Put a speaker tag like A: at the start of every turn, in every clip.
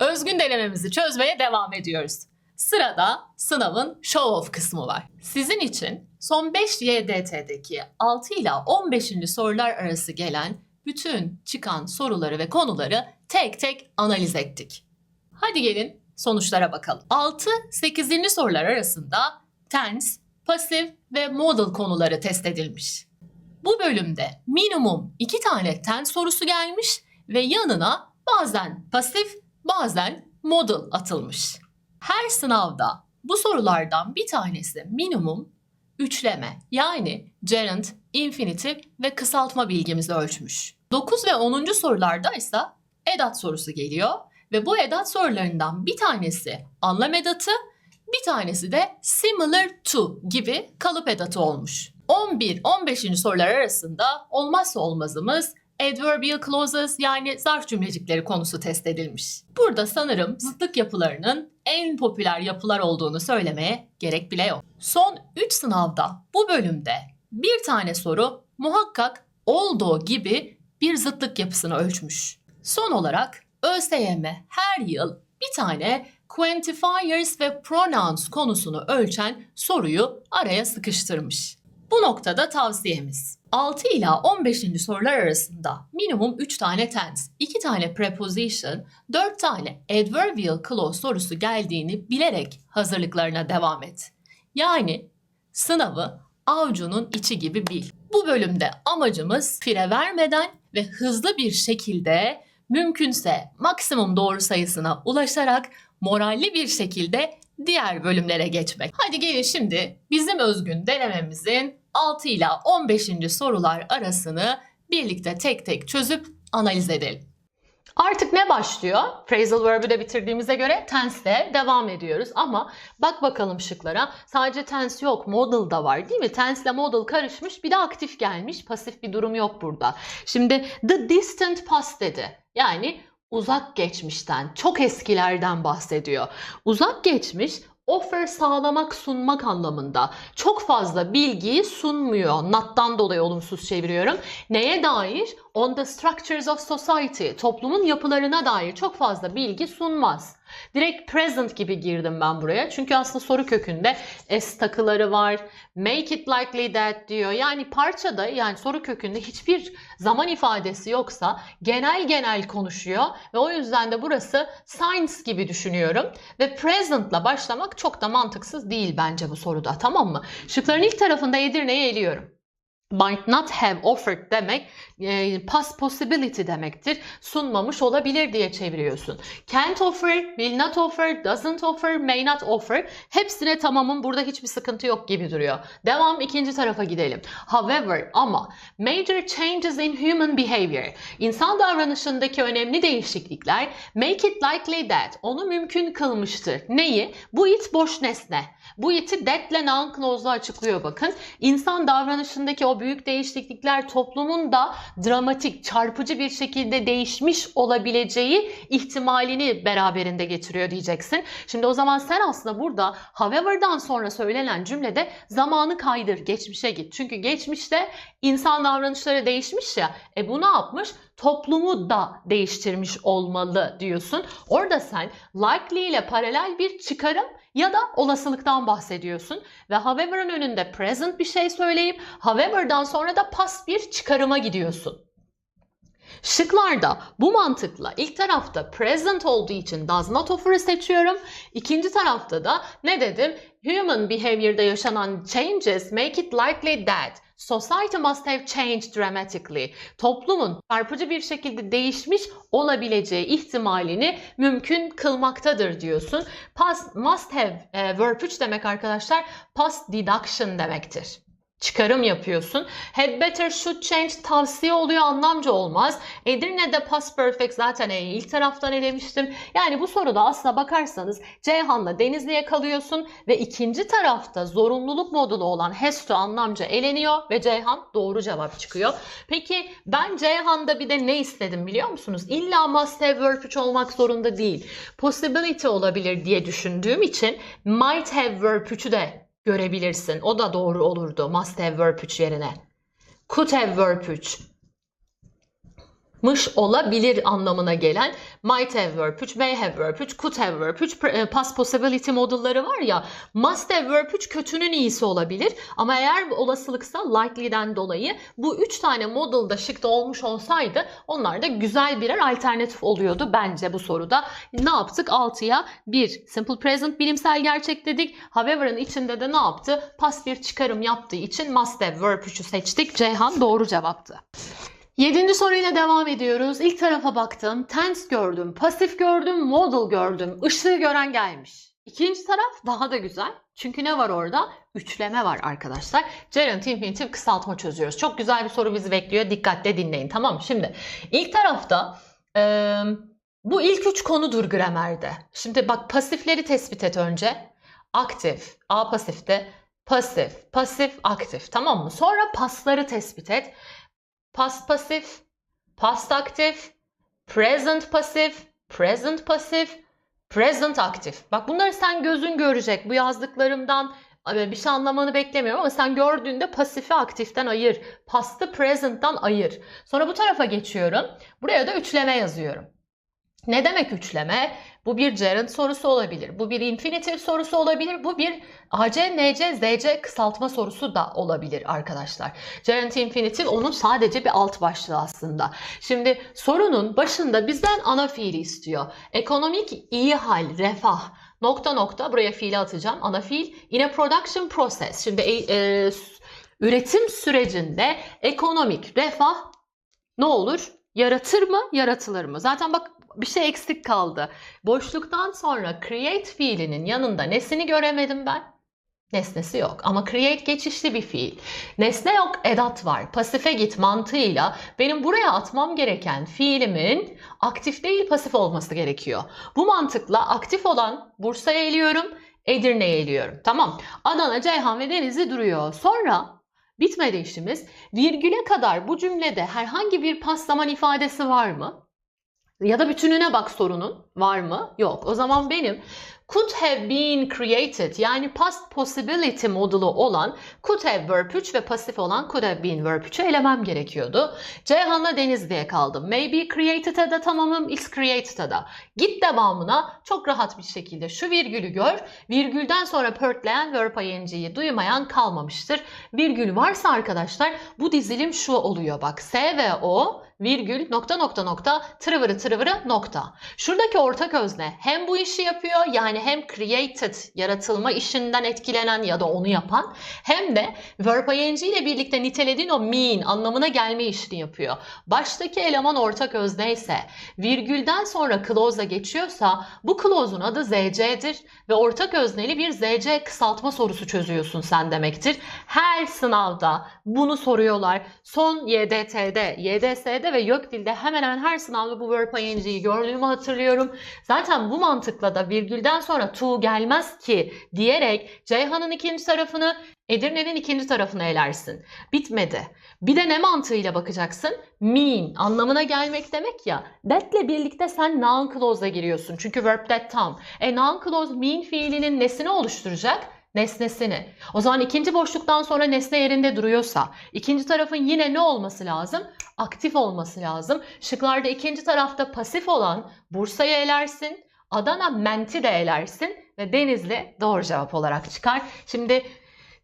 A: Özgün denememizi çözmeye devam ediyoruz. Sırada sınavın show off kısmı var. Sizin için son 5 YDT'deki 6 ila 15. sorular arası gelen bütün çıkan soruları ve konuları tek tek analiz ettik. Hadi gelin sonuçlara bakalım. 6-8. sorular arasında tense, pasif ve modal konuları test edilmiş. Bu bölümde minimum 2 tane tense sorusu gelmiş ve yanına bazen pasif, bazen modal atılmış. Her sınavda bu sorulardan bir tanesi minimum üçleme yani gerund, infinitif ve kısaltma bilgimizi ölçmüş. 9 ve 10. sorularda ise edat sorusu geliyor ve bu edat sorularından bir tanesi anlam edatı, bir tanesi de similar to gibi kalıp edatı olmuş. 11-15. sorular arasında olmazsa olmazımız adverbial clauses yani zarf cümlecikleri konusu test edilmiş. Burada sanırım zıtlık yapılarının en popüler yapılar olduğunu söylemeye gerek bile yok. Son 3 sınavda bu bölümde bir tane soru muhakkak olduğu gibi bir zıtlık yapısını ölçmüş. Son olarak ÖSYM her yıl bir tane quantifiers ve pronouns konusunu ölçen soruyu araya sıkıştırmış. Bu noktada tavsiyemiz 6 ila 15. sorular arasında minimum 3 tane tense, 2 tane preposition, 4 tane adverbial clause sorusu geldiğini bilerek hazırlıklarına devam et. Yani sınavı avucunun içi gibi bil. Bu bölümde amacımız fire vermeden ve hızlı bir şekilde mümkünse maksimum doğru sayısına ulaşarak moralli bir şekilde diğer bölümlere geçmek. Hadi gelin şimdi bizim özgün denememizin 6 ila 15. sorular arasını birlikte tek tek çözüp analiz edelim. Artık ne başlıyor? Phrasal verb'ü de bitirdiğimize göre tense'de devam ediyoruz. Ama bak bakalım şıklara. Sadece tense yok, modal da var değil mi? Tense ile modal karışmış. Bir de aktif gelmiş. Pasif bir durum yok burada. Şimdi the distant past dedi. Yani uzak geçmişten, çok eskilerden bahsediyor. Uzak geçmiş offer sağlamak, sunmak anlamında. Çok fazla bilgiyi sunmuyor. Not'tan dolayı olumsuz çeviriyorum. Neye dair? On the structures of society. Toplumun yapılarına dair çok fazla bilgi sunmaz. Direkt present gibi girdim ben buraya. Çünkü aslında soru kökünde s takıları var. Make it likely that diyor. Yani parçada yani soru kökünde hiçbir zaman ifadesi yoksa genel genel konuşuyor ve o yüzden de burası science gibi düşünüyorum ve present'la başlamak çok da mantıksız değil bence bu soruda tamam mı? Şıkların ilk tarafında Edirne'yi eliyorum might not have offered demek e, past possibility demektir. Sunmamış olabilir diye çeviriyorsun. Can't offer, will not offer, doesn't offer, may not offer. Hepsine tamamım burada hiçbir sıkıntı yok gibi duruyor. Devam ikinci tarafa gidelim. However ama major changes in human behavior. İnsan davranışındaki önemli değişiklikler make it likely that onu mümkün kılmıştır. Neyi? Bu it boş nesne. Bu iti that'le noun clause'la açıklıyor bakın. İnsan davranışındaki o büyük değişiklikler toplumun da dramatik, çarpıcı bir şekilde değişmiş olabileceği ihtimalini beraberinde getiriyor diyeceksin. Şimdi o zaman sen aslında burada however'dan sonra söylenen cümlede zamanı kaydır, geçmişe git. Çünkü geçmişte insan davranışları değişmiş ya. E bu ne yapmış? Toplumu da değiştirmiş olmalı diyorsun. Orada sen likely ile paralel bir çıkarım ya da olasılıktan bahsediyorsun ve however'ın önünde present bir şey söyleyip however'dan sonra da past bir çıkarıma gidiyorsun. Şıklarda bu mantıkla ilk tarafta present olduğu için does not offer'ı seçiyorum. İkinci tarafta da ne dedim? Human behavior'da yaşanan changes make it likely that Society must have changed dramatically. Toplumun çarpıcı bir şekilde değişmiş olabileceği ihtimalini mümkün kılmaktadır diyorsun. Past must have e, verb 3 demek arkadaşlar past deduction demektir çıkarım yapıyorsun. Had better should change tavsiye oluyor anlamca olmaz. Edirne'de past perfect zaten e, ilk taraftan elemiştim. Yani bu soruda aslına bakarsanız Ceyhan'la Denizli'ye kalıyorsun ve ikinci tarafta zorunluluk modulu olan has to anlamca eleniyor ve Ceyhan doğru cevap çıkıyor. Peki ben Ceyhan'da bir de ne istedim biliyor musunuz? İlla must have verb 3 olmak zorunda değil. Possibility olabilir diye düşündüğüm için might have verb 3'ü de görebilirsin. O da doğru olurdu must have verb 3 yerine. Could have verb 3. mış olabilir anlamına gelen might have verb 3, may have verb 3, could have verb 3, pre- e, past possibility modulları var ya must have verb 3 kötünün iyisi olabilir ama eğer olasılıksa likely'den dolayı bu 3 tane model da şıkta olmuş olsaydı onlar da güzel birer alternatif oluyordu bence bu soruda. Ne yaptık? 6'ya 1 simple present bilimsel gerçek dedik. However'ın içinde de ne yaptı? Past bir çıkarım yaptığı için must have verb 3'ü seçtik. Ceyhan doğru cevaptı. Yedinci soruyla devam ediyoruz. İlk tarafa baktım. Tense gördüm, pasif gördüm, modal gördüm. Işığı gören gelmiş. İkinci taraf daha da güzel. Çünkü ne var orada? Üçleme var arkadaşlar. Gerund infinitif kısaltma çözüyoruz. Çok güzel bir soru bizi bekliyor. Dikkatle dinleyin tamam mı? Şimdi ilk tarafta eee, bu ilk üç konudur gramerde. Şimdi bak pasifleri tespit et önce. Aktif, A pasifte, pasif, pasif, aktif tamam mı? Sonra pasları tespit et. Past pasif, past aktif, present pasif, present pasif, present aktif. Bak bunları sen gözün görecek. Bu yazdıklarımdan bir şey anlamanı beklemiyorum ama sen gördüğünde pasifi aktiften ayır. Past'ı present'tan ayır. Sonra bu tarafa geçiyorum. Buraya da üçleme yazıyorum. Ne demek üçleme? Bu bir gerund sorusu olabilir. Bu bir infinitive sorusu olabilir. Bu bir AC, NC, ZC kısaltma sorusu da olabilir arkadaşlar. Gerund infinitive onun sadece bir alt başlığı aslında. Şimdi sorunun başında bizden ana fiili istiyor. Ekonomik iyi hal, refah, nokta nokta buraya fiili atacağım. Ana fiil in a production process. Şimdi e, e, üretim sürecinde ekonomik refah ne olur? Yaratır mı, yaratılır mı? Zaten bak bir şey eksik kaldı. Boşluktan sonra create fiilinin yanında nesini göremedim ben? Nesnesi yok ama create geçişli bir fiil. Nesne yok, edat var. Pasife git mantığıyla benim buraya atmam gereken fiilimin aktif değil pasif olması gerekiyor. Bu mantıkla aktif olan Bursa'ya eliyorum, Edirne'ye eliyorum. Tamam. Adana, Ceyhan ve Denizli duruyor. Sonra bitmedi işimiz. Virgüle kadar bu cümlede herhangi bir pas zaman ifadesi var mı? Ya da bütününe bak sorunun. Var mı? Yok. O zaman benim could have been created yani past possibility modulu olan could have verb 3 ve pasif olan could have been verb 3'ü elemem gerekiyordu. Ceyhan'la Denizli'ye kaldım. Maybe created'a da tamamım, is created'a da. Git devamına çok rahat bir şekilde şu virgülü gör. Virgülden sonra pörtleyen verb ing'yi duymayan kalmamıştır. Virgül varsa arkadaşlar bu dizilim şu oluyor bak. S ve O virgül nokta nokta nokta tırıvırı tırıvırı nokta. Şuradaki ortak özne hem bu işi yapıyor yani hem created yaratılma işinden etkilenen ya da onu yapan hem de verb ing ile birlikte nitelediğin o mean anlamına gelme işini yapıyor. Baştaki eleman ortak özne ise virgülden sonra clause'a geçiyorsa bu clause'un adı zc'dir ve ortak özneli bir zc kısaltma sorusu çözüyorsun sen demektir. Her sınavda bunu soruyorlar. Son YDT'de, YDS'de ve YÖKDİL'de hemen hemen her sınavda bu verb ing'yi gördüğümü hatırlıyorum. Zaten bu mantıkla da virgülden sonra to gelmez ki diyerek Ceyhan'ın ikinci tarafını Edirne'nin ikinci tarafını elersin. Bitmedi. Bir de ne mantığıyla bakacaksın? Mean anlamına gelmek demek ya. That'le birlikte sen noun clause'a giriyorsun. Çünkü verb that tam. E noun clause mean fiilinin nesini oluşturacak? Nesnesini. O zaman ikinci boşluktan sonra nesne yerinde duruyorsa ikinci tarafın yine ne olması lazım? Aktif olması lazım. Şıklarda ikinci tarafta pasif olan Bursa'yı elersin. Adana menti de elersin ve Denizli doğru cevap olarak çıkar. Şimdi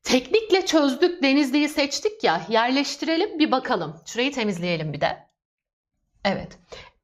A: teknikle çözdük Denizli'yi seçtik ya yerleştirelim bir bakalım. Şurayı temizleyelim bir de. Evet.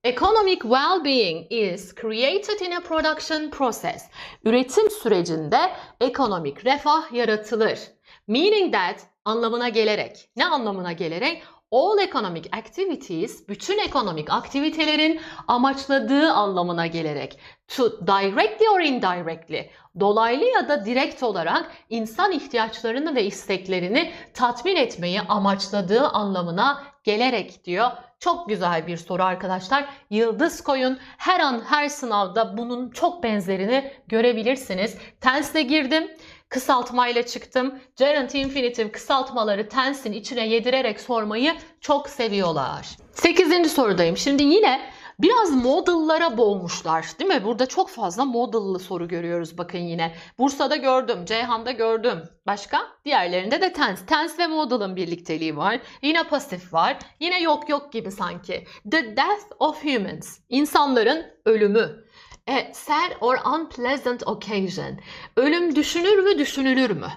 A: Economic well-being is created in a production process. Üretim sürecinde ekonomik refah yaratılır. Meaning that anlamına gelerek. Ne anlamına gelerek? All economic activities, bütün ekonomik aktivitelerin amaçladığı anlamına gelerek. To directly or indirectly, dolaylı ya da direkt olarak insan ihtiyaçlarını ve isteklerini tatmin etmeyi amaçladığı anlamına gelerek diyor. Çok güzel bir soru arkadaşlar. Yıldız koyun. Her an her sınavda bunun çok benzerini görebilirsiniz. Tense'e girdim. Kısaltmayla çıktım. Gerund infinitive kısaltmaları tense'in içine yedirerek sormayı çok seviyorlar. 8. sorudayım. Şimdi yine Biraz model'lara boğmuşlar değil mi? Burada çok fazla model'lı soru görüyoruz bakın yine. Bursa'da gördüm, Ceyhan'da gördüm. Başka? Diğerlerinde de tense. Tense ve model'ın birlikteliği var. Yine pasif var. Yine yok yok gibi sanki. The death of humans. İnsanların ölümü. A sad or unpleasant occasion. Ölüm düşünür mü düşünülür mü?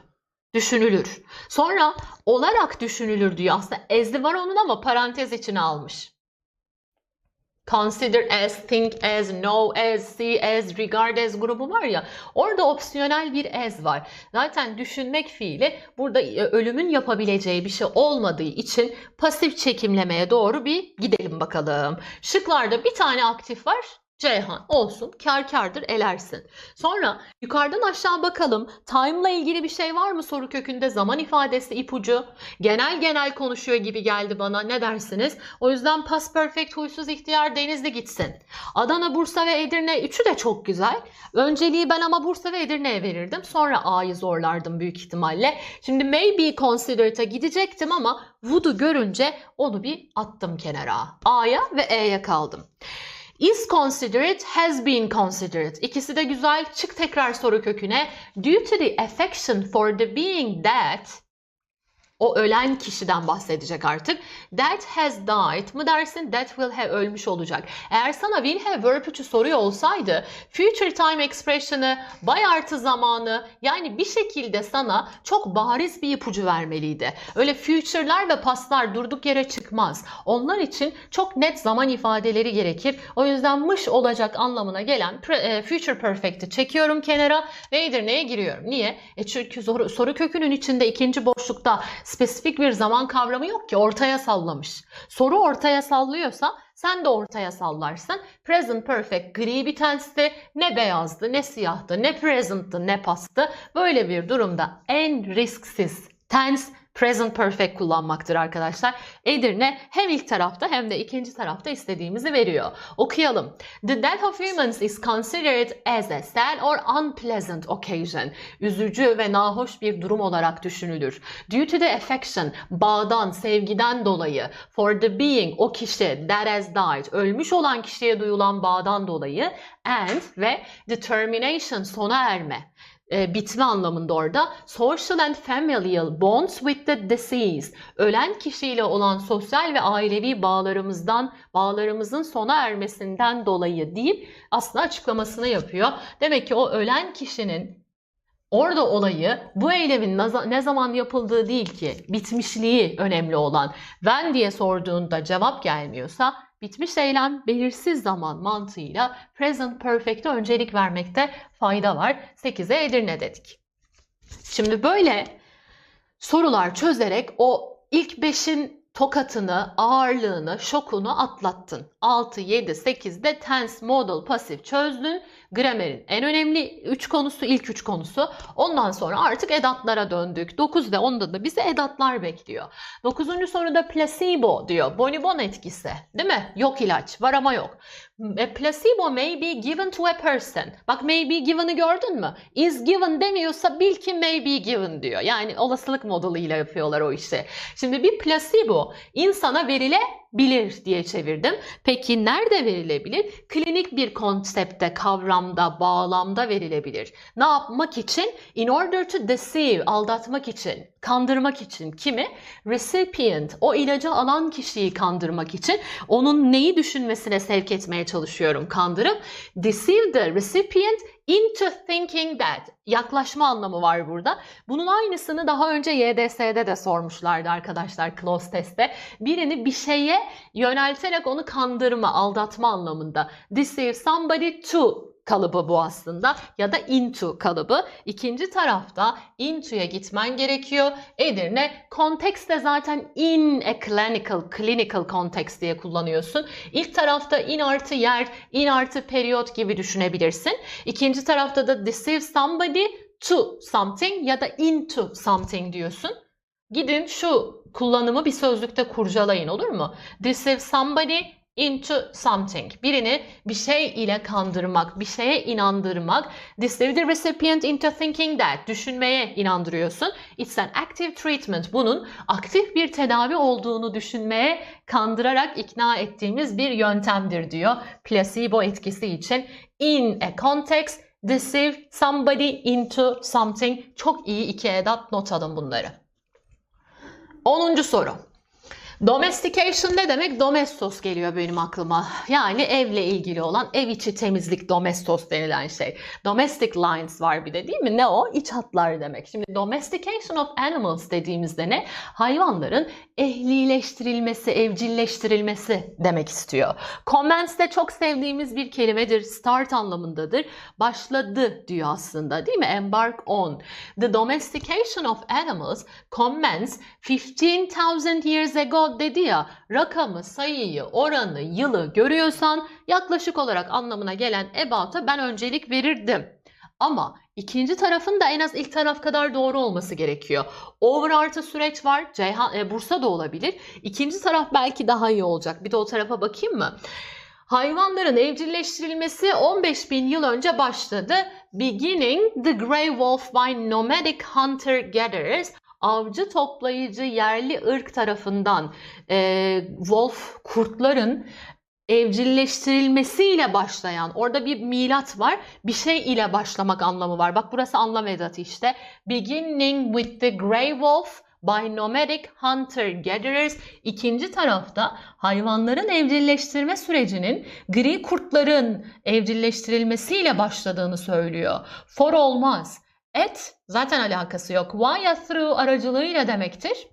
A: Düşünülür. Sonra olarak düşünülür diyor. Aslında ezli var onun ama parantez içine almış. Consider as, think as, know as, see as, regard as grubu var ya orada opsiyonel bir as var. Zaten düşünmek fiili burada e, ölümün yapabileceği bir şey olmadığı için pasif çekimlemeye doğru bir gidelim bakalım. Şıklarda bir tane aktif var. Ceyhan olsun kar kardır elersin. Sonra yukarıdan aşağı bakalım. Time'la ilgili bir şey var mı soru kökünde? Zaman ifadesi ipucu. Genel genel konuşuyor gibi geldi bana. Ne dersiniz? O yüzden past perfect huysuz ihtiyar denizli gitsin. Adana, Bursa ve Edirne üçü de çok güzel. Önceliği ben ama Bursa ve Edirne'ye verirdim. Sonra A'yı zorlardım büyük ihtimalle. Şimdi maybe considered'a gidecektim ama would'u görünce onu bir attım kenara. A'ya ve E'ye kaldım. Is considered, has been considered. İkisi de güzel. Çık tekrar soru köküne. Due to the affection for the being that o ölen kişiden bahsedecek artık. That has died mı dersin? That will have ölmüş olacak. Eğer sana will have verb üçü soruyor olsaydı future time expression'ı, bay artı zamanı yani bir şekilde sana çok bariz bir ipucu vermeliydi. Öyle future'lar ve pastlar durduk yere çıkmaz. Onlar için çok net zaman ifadeleri gerekir. O yüzden mış olacak anlamına gelen e, future perfect'i çekiyorum kenara ve Edirne'ye giriyorum. Niye? E çünkü soru, soru kökünün içinde ikinci boşlukta spesifik bir zaman kavramı yok ki ortaya sallamış. Soru ortaya sallıyorsa sen de ortaya sallarsın. Present perfect gri bir tensti. Ne beyazdı, ne siyahtı, ne present'tı, ne pastı. Böyle bir durumda en risksiz tense present perfect kullanmaktır arkadaşlar. Edirne hem ilk tarafta hem de ikinci tarafta istediğimizi veriyor. Okuyalım. The death of humans is considered as a sad or unpleasant occasion. Üzücü ve nahoş bir durum olarak düşünülür. Due to the affection, bağdan, sevgiden dolayı, for the being, o kişi, that has died, ölmüş olan kişiye duyulan bağdan dolayı, and ve determination, sona erme e, bitme anlamında orada. Social and familial bonds with the deceased. Ölen kişiyle olan sosyal ve ailevi bağlarımızdan, bağlarımızın sona ermesinden dolayı deyip aslında açıklamasını yapıyor. Demek ki o ölen kişinin Orada olayı bu eylemin ne zaman yapıldığı değil ki bitmişliği önemli olan. When diye sorduğunda cevap gelmiyorsa bitmiş eylem belirsiz zaman mantığıyla present perfect'e öncelik vermekte fayda var. 8'e Edirne dedik. Şimdi böyle sorular çözerek o ilk 5'in tokatını, ağırlığını, şokunu atlattın. 6, 7, 8'de tense, modal, pasif çözdün. Gramerin en önemli 3 konusu, ilk 3 konusu. Ondan sonra artık edatlara döndük. 9 ve 10'da da bizi edatlar bekliyor. 9. soruda placebo diyor. Bonibon etkisi. Değil mi? Yok ilaç. Var ama yok. A placebo may be given to a person. Bak may be given'ı gördün mü? Is given demiyorsa bil ki may be given diyor. Yani olasılık modelıyla yapıyorlar o işi. Şimdi bir placebo insana verilebilir diye çevirdim. Peki nerede verilebilir? Klinik bir konsepte, kavramda, bağlamda verilebilir. Ne yapmak için? In order to deceive, aldatmak için, kandırmak için. Kimi? Recipient, o ilacı alan kişiyi kandırmak için. Onun neyi düşünmesine sevk etmeye çalışıyorum kandırıp. Deceive the recipient into thinking that. Yaklaşma anlamı var burada. Bunun aynısını daha önce YDS'de de sormuşlardı arkadaşlar close testte. Birini bir şeye yönelterek onu kandırma, aldatma anlamında. Deceive somebody to kalıbı bu aslında ya da into kalıbı. İkinci tarafta into'ya gitmen gerekiyor. Edirne kontekste zaten in a clinical, clinical context diye kullanıyorsun. İlk tarafta in artı yer, in artı periyot gibi düşünebilirsin. İkinci tarafta da deceive somebody to something ya da into something diyorsun. Gidin şu kullanımı bir sözlükte kurcalayın olur mu? Deceive somebody into something. Birini bir şey ile kandırmak, bir şeye inandırmak. Deceive the recipient into thinking that. Düşünmeye inandırıyorsun. It's an active treatment. Bunun aktif bir tedavi olduğunu düşünmeye kandırarak ikna ettiğimiz bir yöntemdir diyor. Placebo etkisi için. In a context, deceive somebody into something. Çok iyi iki edat not alın bunları. 10. soru. Domestication ne demek? Domestos geliyor benim aklıma. Yani evle ilgili olan ev içi temizlik domestos denilen şey. Domestic lines var bir de değil mi? Ne o? İç hatlar demek. Şimdi domestication of animals dediğimizde ne? Hayvanların ehlileştirilmesi, evcilleştirilmesi demek istiyor. Commence de çok sevdiğimiz bir kelimedir. Start anlamındadır. Başladı diyor aslında değil mi? Embark on. The domestication of animals commence 15,000 years ago dedi ya rakamı, sayıyı, oranı, yılı görüyorsan yaklaşık olarak anlamına gelen about'a ben öncelik verirdim. Ama ikinci tarafın da en az ilk taraf kadar doğru olması gerekiyor. Over artı süreç var. Ceyhan, e, Bursa da olabilir. İkinci taraf belki daha iyi olacak. Bir de o tarafa bakayım mı? Hayvanların evcilleştirilmesi 15 bin yıl önce başladı. Beginning the Grey Wolf by nomadic hunter-gatherers avcı toplayıcı yerli ırk tarafından e, wolf kurtların evcilleştirilmesiyle başlayan orada bir milat var. Bir şey ile başlamak anlamı var. Bak burası anlam edatı işte. Beginning with the grey wolf by nomadic hunter gatherers. İkinci tarafta hayvanların evcilleştirme sürecinin gri kurtların evcilleştirilmesiyle başladığını söylüyor. For olmaz. At zaten alakası yok. Via through aracılığıyla demektir.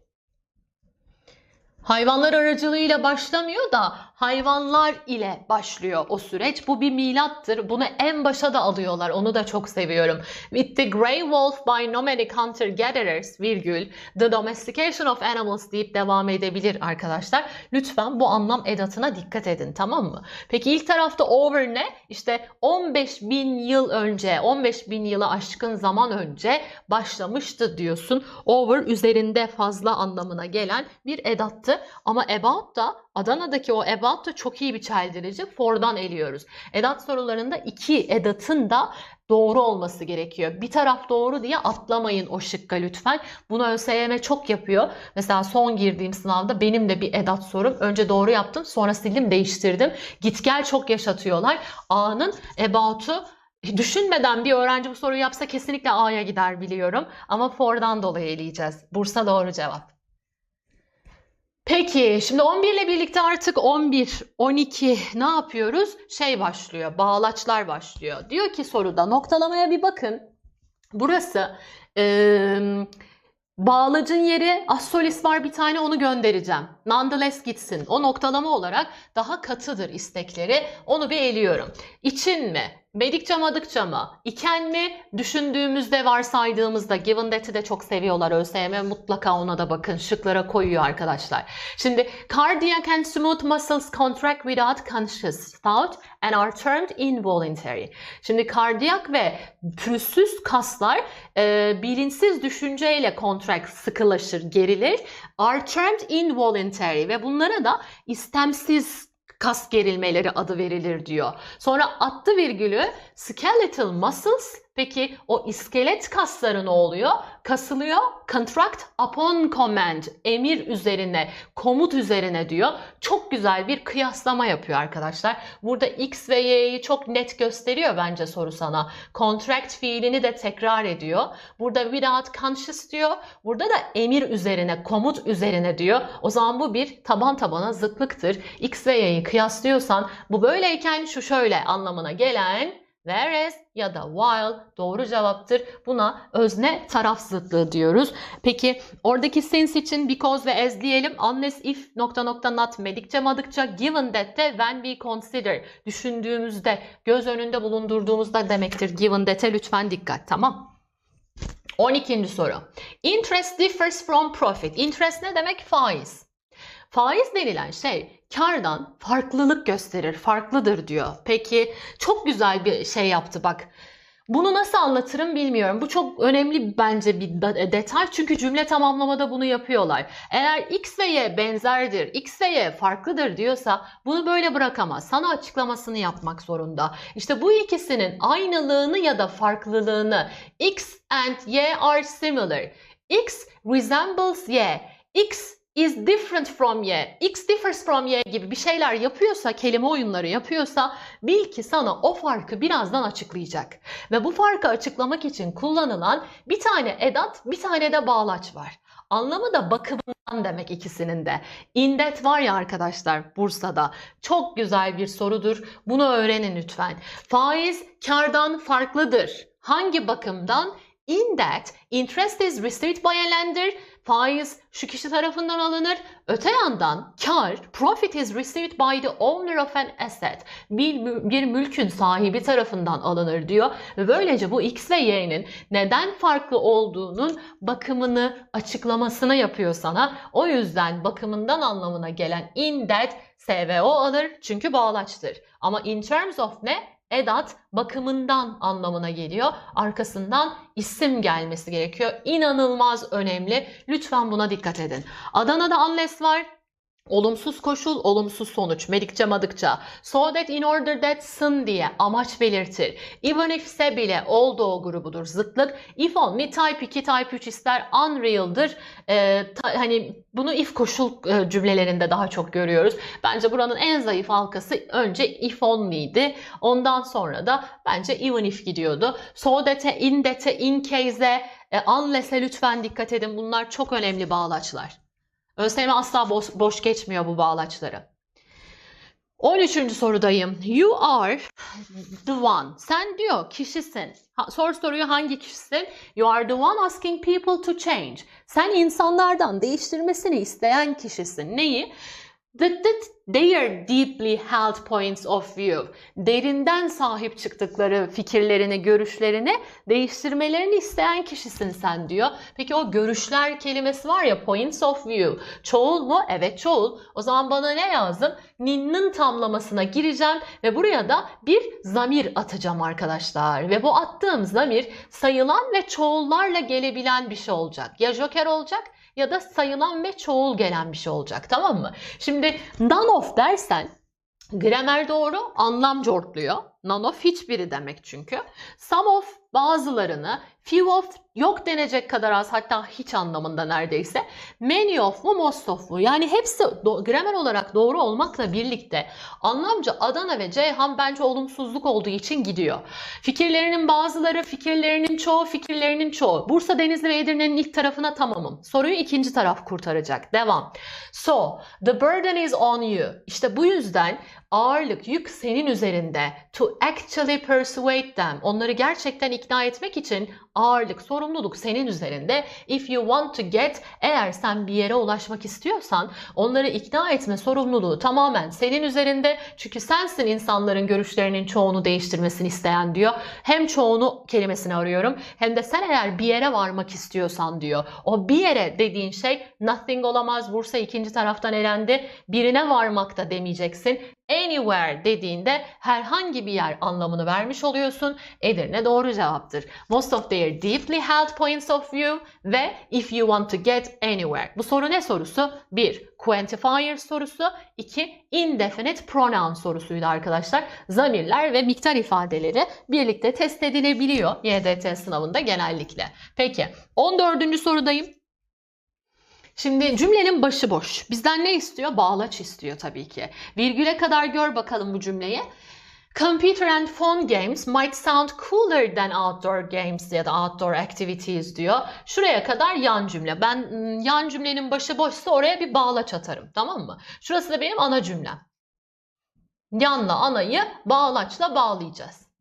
A: Hayvanlar aracılığıyla başlamıyor da hayvanlar ile başlıyor o süreç. Bu bir milattır. Bunu en başa da alıyorlar. Onu da çok seviyorum. With the grey wolf by nomadic hunter gatherers virgül the domestication of animals deyip devam edebilir arkadaşlar. Lütfen bu anlam edatına dikkat edin tamam mı? Peki ilk tarafta over ne? İşte 15 bin yıl önce 15 bin yılı aşkın zaman önce başlamıştı diyorsun. Over üzerinde fazla anlamına gelen bir edattı. Ama about da Adana'daki o about da çok iyi bir çeldirici. For'dan eliyoruz. Edat sorularında iki edatın da doğru olması gerekiyor. Bir taraf doğru diye atlamayın o şıkka lütfen. Bunu ÖSYM çok yapıyor. Mesela son girdiğim sınavda benim de bir edat sorum. Önce doğru yaptım sonra sildim değiştirdim. Git gel çok yaşatıyorlar. A'nın about'u Düşünmeden bir öğrenci bu soruyu yapsa kesinlikle A'ya gider biliyorum. Ama for'dan dolayı eleyeceğiz. Bursa doğru cevap. Peki şimdi 11 ile birlikte artık 11, 12 ne yapıyoruz? Şey başlıyor, bağlaçlar başlıyor. Diyor ki soruda noktalamaya bir bakın. Burası e, bağlacın yeri assolis var bir tane onu göndereceğim. Nonetheless gitsin. O noktalama olarak daha katıdır istekleri. Onu bir eliyorum. İçin mi? Medikçe madıkça mı? İken mi? Düşündüğümüzde varsaydığımızda given that'i de çok seviyorlar ÖSYM. Mutlaka ona da bakın. Şıklara koyuyor arkadaşlar. Şimdi cardiac and smooth muscles contract without conscious thought and are termed involuntary. Şimdi kardiyak ve pürüzsüz kaslar e, bilinçsiz düşünceyle contract sıkılaşır, gerilir. Are termed involuntary ve bunlara da istemsiz kas gerilmeleri adı verilir diyor. Sonra attı virgülü skeletal muscles Peki o iskelet kasları ne oluyor? Kasılıyor. Contract upon command. Emir üzerine, komut üzerine diyor. Çok güzel bir kıyaslama yapıyor arkadaşlar. Burada X ve Y'yi çok net gösteriyor bence soru sana. Contract fiilini de tekrar ediyor. Burada without conscious diyor. Burada da emir üzerine, komut üzerine diyor. O zaman bu bir taban tabana zıtlıktır. X ve Y'yi kıyaslıyorsan bu böyleyken şu şöyle anlamına gelen Whereas ya da while doğru cevaptır. Buna özne taraf zıtlığı diyoruz. Peki oradaki since için because ve as diyelim. Unless if nokta nokta not medikçe madıkça given that de when we consider düşündüğümüzde göz önünde bulundurduğumuzda demektir. Given that'e lütfen dikkat tamam. 12. soru. Interest differs from profit. Interest ne demek? Faiz. Faiz denilen şey kardan farklılık gösterir, farklıdır diyor. Peki çok güzel bir şey yaptı bak. Bunu nasıl anlatırım bilmiyorum. Bu çok önemli bence bir detay çünkü cümle tamamlamada bunu yapıyorlar. Eğer X ve Y benzerdir, X ve Y farklıdır diyorsa bunu böyle bırakamaz. Sana açıklamasını yapmak zorunda. İşte bu ikisinin aynılığını ya da farklılığını X and Y are similar. X resembles Y. X is different from Y. X differs from Y gibi bir şeyler yapıyorsa, kelime oyunları yapıyorsa bil ki sana o farkı birazdan açıklayacak. Ve bu farkı açıklamak için kullanılan bir tane edat, bir tane de bağlaç var. Anlamı da bakımından demek ikisinin de. İndet var ya arkadaşlar Bursa'da. Çok güzel bir sorudur. Bunu öğrenin lütfen. Faiz kardan farklıdır. Hangi bakımdan? In that interest is received by a lender. Faiz şu kişi tarafından alınır. Öte yandan kar, profit is received by the owner of an asset. Bir, bir mülkün sahibi tarafından alınır diyor. Ve böylece bu X ve Y'nin neden farklı olduğunun bakımını, açıklamasını yapıyor sana. O yüzden bakımından anlamına gelen in that SVO alır çünkü bağlaçtır. Ama in terms of ne? Edat bakımından anlamına geliyor. Arkasından isim gelmesi gerekiyor. İnanılmaz önemli. Lütfen buna dikkat edin. Adana'da unless var. Olumsuz koşul, olumsuz sonuç. Medikçe madıkça. So that in order that sın diye amaç belirtir. Even if ise bile olduğu grubudur. Zıtlık. If only type 2, type 3 ister unreal'dır. Ee, ta- hani bunu if koşul e, cümlelerinde daha çok görüyoruz. Bence buranın en zayıf halkası önce if only'ydi. Ondan sonra da bence even if gidiyordu. So that'e, in that'e, in case'e, e, unless'e lütfen dikkat edin. Bunlar çok önemli bağlaçlar. ÖSYM asla boş, boş geçmiyor bu bağlaçları. 13. sorudayım. You are the one. Sen diyor kişisin. Ha, sor soruyu hangi kişisin? You are the one asking people to change. Sen insanlardan değiştirmesini isteyen kişisin. Neyi? That, that they are deeply held points of view. Derinden sahip çıktıkları fikirlerini, görüşlerini değiştirmelerini isteyen kişisin sen diyor. Peki o görüşler kelimesi var ya points of view. Çoğul mu? Evet çoğul. O zaman bana ne lazım? Nin'nin tamlamasına gireceğim ve buraya da bir zamir atacağım arkadaşlar. Ve bu attığım zamir sayılan ve çoğullarla gelebilen bir şey olacak. Ya joker olacak ya da sayılan ve çoğul gelen bir şey olacak tamam mı? Şimdi none of dersen gramer doğru anlam cortluyor. None hiçbiri demek çünkü. Some of bazılarını, few of yok denecek kadar az hatta hiç anlamında neredeyse. Many of mu most of mu yani hepsi do- gramer olarak doğru olmakla birlikte anlamca Adana ve Ceyhan bence olumsuzluk olduğu için gidiyor. Fikirlerinin bazıları, fikirlerinin çoğu, fikirlerinin çoğu. Bursa, Denizli ve Edirne'nin ilk tarafına tamamım. Soruyu ikinci taraf kurtaracak. Devam. So, the burden is on you. İşte bu yüzden ağırlık, yük senin üzerinde. To actually persuade them. Onları gerçekten ikna etmek için ağırlık, sorumluluk senin üzerinde. If you want to get, eğer sen bir yere ulaşmak istiyorsan onları ikna etme sorumluluğu tamamen senin üzerinde. Çünkü sensin insanların görüşlerinin çoğunu değiştirmesini isteyen diyor. Hem çoğunu kelimesini arıyorum hem de sen eğer bir yere varmak istiyorsan diyor. O bir yere dediğin şey nothing olamaz. Bursa ikinci taraftan elendi. Birine varmak da demeyeceksin. Anywhere dediğinde herhangi bir yer anlamını vermiş oluyorsun. Edirne doğru cevaptır. Most of their deeply held points of view ve if you want to get anywhere. Bu soru ne sorusu? 1. Quantifier sorusu. 2. Indefinite pronoun sorusuydu arkadaşlar. Zamirler ve miktar ifadeleri birlikte test edilebiliyor YDT sınavında genellikle. Peki 14. sorudayım. Şimdi cümlenin başı boş. Bizden ne istiyor? Bağlaç istiyor tabii ki. Virgüle kadar gör bakalım bu cümleyi. Computer and phone games might sound cooler than outdoor games ya da outdoor activities diyor. Şuraya kadar yan cümle. Ben mm, yan cümlenin başı boşsa oraya bir bağlaç atarım. Tamam mı? Şurası da benim ana cümlem. Yanla anayı bağlaçla bağlayacağız.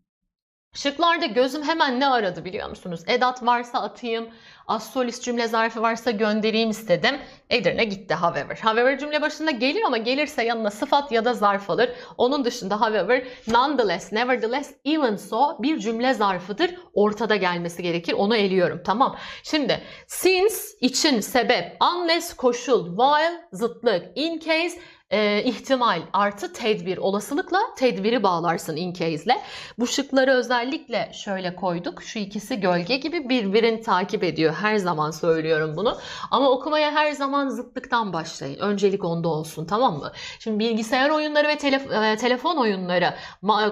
A: Şıklarda gözüm hemen ne aradı biliyor musunuz? Edat varsa atayım, az solist cümle zarfı varsa göndereyim istedim. Edirne gitti however. However cümle başında gelir ama gelirse yanına sıfat ya da zarf alır. Onun dışında however, nonetheless, nevertheless, even so bir cümle zarfıdır. Ortada gelmesi gerekir. Onu eliyorum. Tamam. Şimdi since için sebep, unless koşul, while zıtlık, in case e, ihtimal artı tedbir olasılıkla tedbiri bağlarsın in case'le. Bu şıkları özellikle şöyle koyduk. Şu ikisi gölge gibi birbirini takip ediyor. Her zaman söylüyorum bunu. Ama okumaya her zaman zıtlıktan başlayın. Öncelik onda olsun tamam mı? Şimdi bilgisayar oyunları ve telef- e, telefon oyunları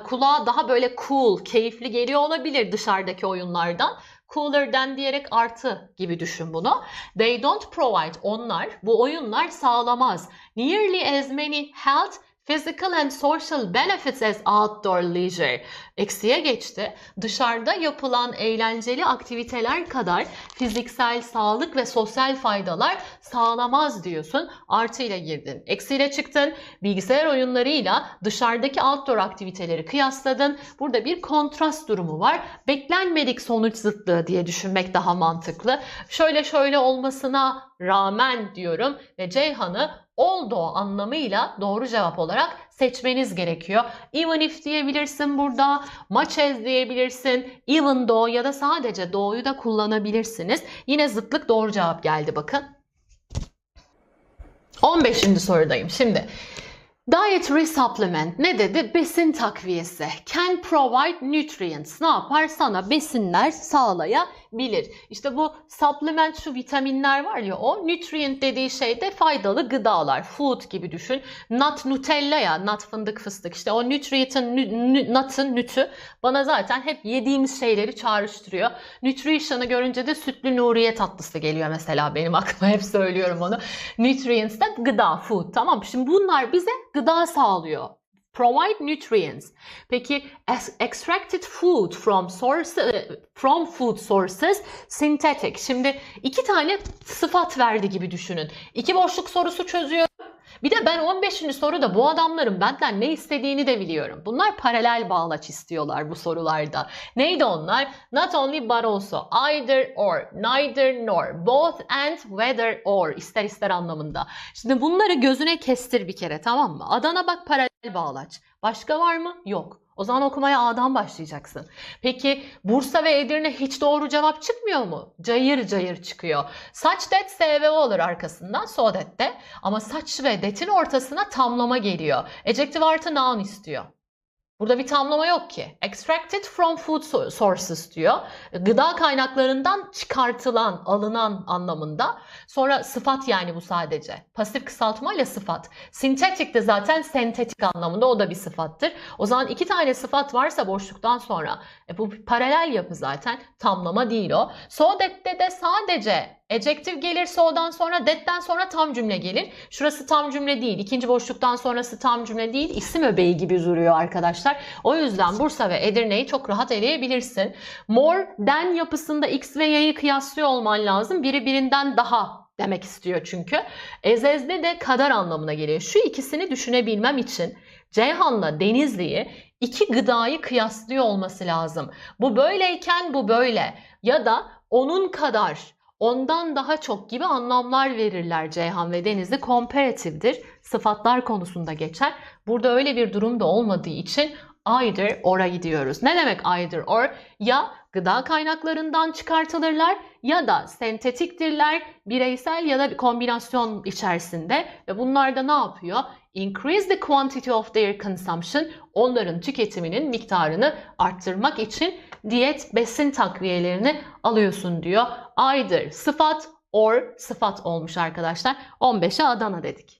A: kulağa daha böyle cool, keyifli geliyor olabilir dışarıdaki oyunlardan. Cooler'den diyerek artı gibi düşün bunu. They don't provide onlar bu oyunlar sağlamaz. Nearly as many health Physical and social benefits as outdoor leisure. Eksiye geçti. Dışarıda yapılan eğlenceli aktiviteler kadar fiziksel sağlık ve sosyal faydalar sağlamaz diyorsun. Artıyla girdin. Eksiyle çıktın. Bilgisayar oyunlarıyla dışarıdaki outdoor aktiviteleri kıyasladın. Burada bir kontrast durumu var. Beklenmedik sonuç zıtlığı diye düşünmek daha mantıklı. Şöyle şöyle olmasına rağmen diyorum ve Ceyhan'ı olduğu anlamıyla doğru cevap olarak seçmeniz gerekiyor. Even if diyebilirsin burada, much as diyebilirsin, even though ya da sadece thought'u da kullanabilirsiniz. Yine zıtlık doğru cevap geldi bakın. 15. sorudayım. Şimdi Dietary supplement ne dedi? Besin takviyesi. Can provide nutrients. Ne yapar? Sana besinler sağlayabilir. İşte bu supplement şu vitaminler var ya o nutrient dediği şey de faydalı gıdalar. Food gibi düşün. Nut Nutella ya nut fındık fıstık. İşte o nü- nut'ın nütü bana zaten hep yediğimiz şeyleri çağrıştırıyor. Nutrition'ı görünce de sütlü Nuriye tatlısı geliyor mesela benim aklıma hep söylüyorum onu. Nutrients de gıda, food tamam. Şimdi bunlar bize gıda sağlıyor. Provide nutrients. Peki extracted food from source from food sources synthetic. Şimdi iki tane sıfat verdi gibi düşünün. İki boşluk sorusu çözüyor. Bir de ben 15. soruda bu adamların benden ne istediğini de biliyorum. Bunlar paralel bağlaç istiyorlar bu sorularda. Neydi onlar? Not only but also. Either or, neither nor, both and, whether or. ister ister anlamında. Şimdi bunları gözüne kestir bir kere tamam mı? Adana bak paralel bağlaç. Başka var mı? Yok. O zaman okumaya A'dan başlayacaksın. Peki Bursa ve Edirne hiç doğru cevap çıkmıyor mu? Cayır cayır çıkıyor. Saç det SVO olur arkasından so. Ama saç ve detin ortasına tamlama geliyor. Adjective artı noun istiyor. Burada bir tamlama yok ki. Extracted from food so- sources diyor. Gıda kaynaklarından çıkartılan, alınan anlamında. Sonra sıfat yani bu sadece. Pasif kısaltmayla sıfat. Synthetic de zaten sentetik anlamında o da bir sıfattır. O zaman iki tane sıfat varsa boşluktan sonra e bu paralel yapı zaten. Tamlama değil o. So de sadece Adjective gelir so'dan sonra that'ten sonra tam cümle gelir. Şurası tam cümle değil. İkinci boşluktan sonrası tam cümle değil. İsim öbeği gibi duruyor arkadaşlar. O yüzden Bursa ve Edirne'yi çok rahat eleyebilirsin. More than yapısında X ve Y'yi kıyaslıyor olman lazım. Biri birinden daha demek istiyor çünkü. Ezezde de kadar anlamına geliyor. Şu ikisini düşünebilmem için Ceyhan'la Denizli'yi iki gıdayı kıyaslıyor olması lazım. Bu böyleyken bu böyle ya da onun kadar ondan daha çok gibi anlamlar verirler Ceyhan ve Denizli. Comparative'dir. Sıfatlar konusunda geçer. Burada öyle bir durum da olmadığı için either or'a gidiyoruz. Ne demek either or? Ya gıda kaynaklarından çıkartılırlar ya da sentetiktirler, bireysel ya da bir kombinasyon içerisinde ve bunlar da ne yapıyor? Increase the quantity of their consumption, onların tüketiminin miktarını arttırmak için diyet besin takviyelerini alıyorsun diyor. Either sıfat or sıfat olmuş arkadaşlar. 15'e Adana dedik.